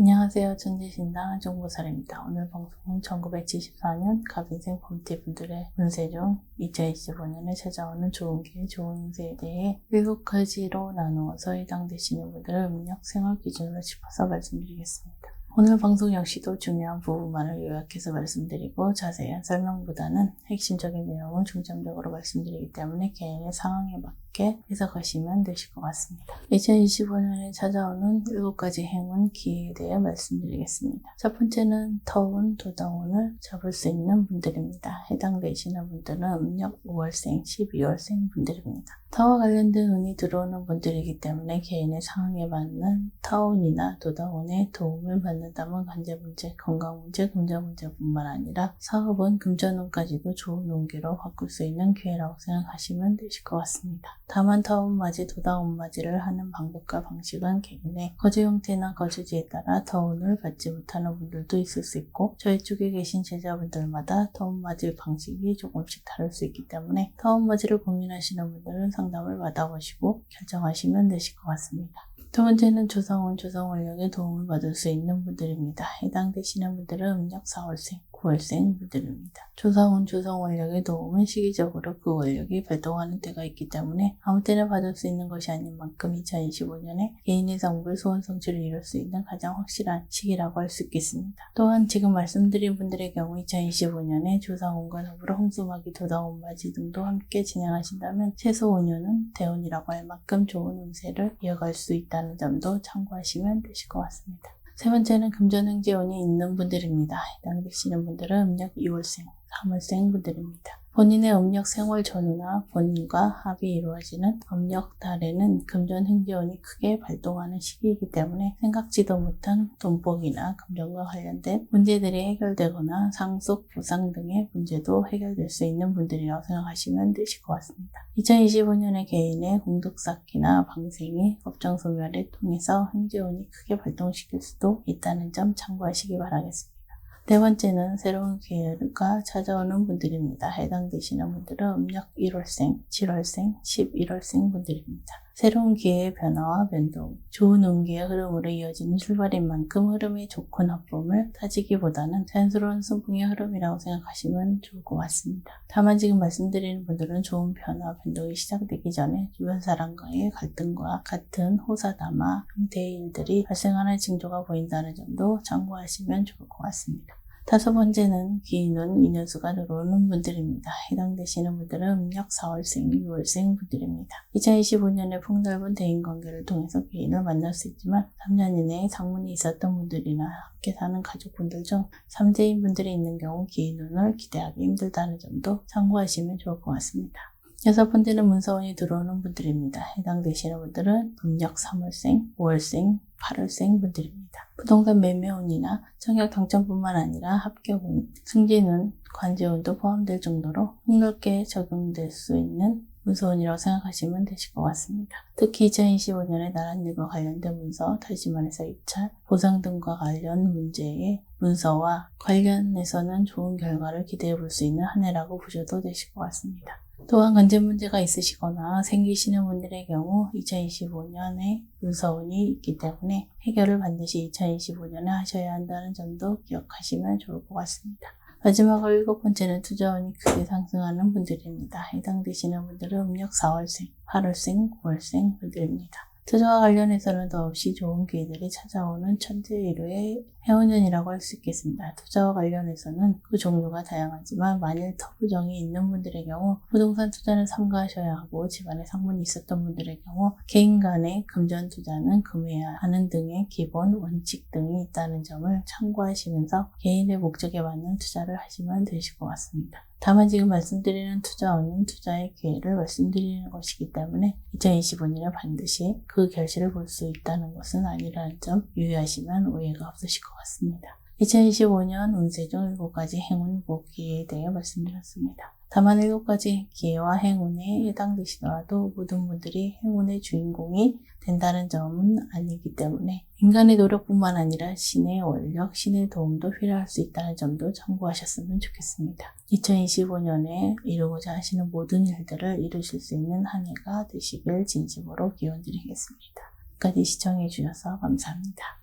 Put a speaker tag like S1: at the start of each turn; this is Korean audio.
S1: 안녕하세요. 천재신당 정보사입니다. 오늘 방송은 1974년 갑인생 범띠분들의 운세 중 2025년에 찾아오는 좋은 기회, 좋은 운세에 대해 7가지로 나누어서 해당되시는 분들의 음력 생활 기준으로 짚어서 말씀드리겠습니다. 오늘 방송 역시도 중요한 부분만을 요약해서 말씀드리고 자세한 설명보다는 핵심적인 내용을 중점적으로 말씀드리기 때문에 개인의 상황에 맞게 해석하시면 되실 것 같습니다. 2025년에 찾아오는 7가지 행운 기회에 대해 말씀드리겠습니다. 첫 번째는 터운, 도다운을 잡을 수 있는 분들입니다. 해당되시는 분들은 음력 5월생, 12월생 분들입니다. 타와 관련된 운이 들어오는 분들이기 때문에 개인의 상황에 맞는 타운이나 도다운의 도움을 받는다면 관제 문제, 건강 문제, 금전 문제뿐만 아니라 사업은 금전운까지도 좋은 운기로 바꿀 수 있는 기회라고 생각하시면 되실 것 같습니다. 다만 타운 맞이, 도다운 맞이를 하는 방법과 방식은 개인의 거주 형태나 거주지에 따라 타운을 받지 못하는 분들도 있을 수 있고 저희 쪽에 계신 제자분들마다 타운 맞이 방식이 조금씩 다를 수 있기 때문에 타운 맞이를 고민하시는 분들은 상담을 받아보시고 결정하시면 되실 것 같습니다. 두 번째는 조상원, 조상원력에 도움을 받을 수 있는 분들입니다. 해당되시는 분들은 음력 4월생, 9월생 분들입니다. 조상원, 조상원력의 도움은 시기적으로 그 원력이 발동하는 때가 있기 때문에 아무 때나 받을 수 있는 것이 아닌 만큼 2025년에 개인의 성불, 소원 성취를 이룰 수 있는 가장 확실한 시기라고 할 수 있겠습니다. 또한 지금 말씀드린 분들의 경우 2025년에 조상원과 더불어 홍수마기, 도당원맞이 등도 함께 진행하신다면 최소 5년은 대운이라고 할 만큼 좋은 운세를 이어갈 수 있다는 점도 참고하시면 되실 것 같습니다. 세 번째는 금전행재운이 있는 분들입니다. 해당되시는 분들은 음력 2월생, 3월생 분들입니다. 본인의 음력 생활 전후나 본인과 합이 이루어지는 음력 달에는 금전 행재운이 크게 발동하는 시기이기 때문에 생각지도 못한 돈복이나 금전과 관련된 문제들이 해결되거나 상속, 부상 등의 문제도 해결될 수 있는 분들이라고 생각하시면 되실 것 같습니다. 2025년에 개인의 공덕 쌓기나 방생이 법정 소멸을 통해서 행재운이 크게 발동시킬 수도 있다는 점 참고하시기 바라겠습니다. 네 번째는 새로운 기회가 찾아오는 분들입니다. 해당 되시는 분들은 음력 1월생, 7월생, 11월생 분들입니다. 새로운 기회의 변화와 변동, 좋은 운기의 흐름으로 이어지는 출발인 만큼 흐름이 좋고 나쁨을 따지기보다는 자연스러운 순풍의 흐름이라고 생각하시면 좋을 것 같습니다. 다만 지금 말씀드리는 분들은 좋은 변화, 변동이 시작되기 전에 주변 사람과의 갈등과 같은 호사다마 형태의 일들이 발생하는 징조가 보인다는 점도 참고하시면 좋을 것 같습니다. 다섯 번째는 기인운 인연수가 들어오는 분들입니다. 해당되시는 분들은 음력 4월생, 6월생 분들입니다. 2025년에 폭넓은 대인관계를 통해서 기인을 만날 수 있지만 3년 이내에 상문이 있었던 분들이나 함께 사는 가족분들 중 3세인 분들이 있는 경우 기인운을 기대하기 힘들다는 점도 참고하시면 좋을 것 같습니다. 여섯 번째는 문서원이 들어오는 분들입니다. 해당되시는 분들은 음력 3월생, 5월생, 8월생 분들입니다. 부동산 매매운이나 청약 당첨뿐만 아니라 합격운, 승진운, 관제운도 포함될 정도로 폭넓게 적용될 수 있는 문서운이라고 생각하시면 되실 것 같습니다. 특히 2025년에 나란일과 관련된 문서, 다시 말해서 입찰, 보상 등과 관련 문제의 문서와 관련해서는 좋은 결과를 기대해 볼 수 있는 한 해라고 보셔도 되실 것 같습니다. 또한 건전 문제가 있으시거나 생기시는 분들의 경우 2025년에 문서운이 있기 때문에 해결을 반드시 2025년에 하셔야 한다는 점도 기억하시면 좋을 것 같습니다. 마지막으로 일곱 번째는 투자운이 크게 상승하는 분들입니다. 해당되시는 분들은 음력 4월생, 8월생, 9월생 분들입니다. 투자와 관련해서는 더없이 좋은 기회들이 찾아오는 천재일루의 해운년이라고 할 수 있겠습니다. 투자와 관련해서는 그 종류가 다양하지만 만일 터부정이 있는 분들의 경우 부동산 투자는 삼가하셔야 하고 집안에 상문이 있었던 분들의 경우 개인 간의 금전 투자는 금해야 하는 등의 기본 원칙 등이 있다는 점을 참고하시면서 개인의 목적에 맞는 투자를 하시면 되실 것 같습니다. 다만 지금 말씀드리는 투자원은 투자의 기회를 말씀드리는 것이기 때문에 2025년에 반드시 그 결실을 볼 수 있다는 것은 아니라는 점 유의하시면 오해가 없으실 것 같습니다. 2025년 운세 중 7가지 행운 복기에 대해 말씀드렸습니다. 다만 7가지 기회와 행운에 해당되시더라도 모든 분들이 행운의 주인공이 된다는 점은 아니기 때문에 인간의 노력뿐만 아니라 신의 원력, 신의 도움도 필요할 수 있다는 점도 참고하셨으면 좋겠습니다. 2025년에 이루고자 하시는 모든 일들을 이루실 수 있는 한 해가 되시길 진심으로 기원 드리겠습니다. 끝까지 시청해 주셔서 감사합니다.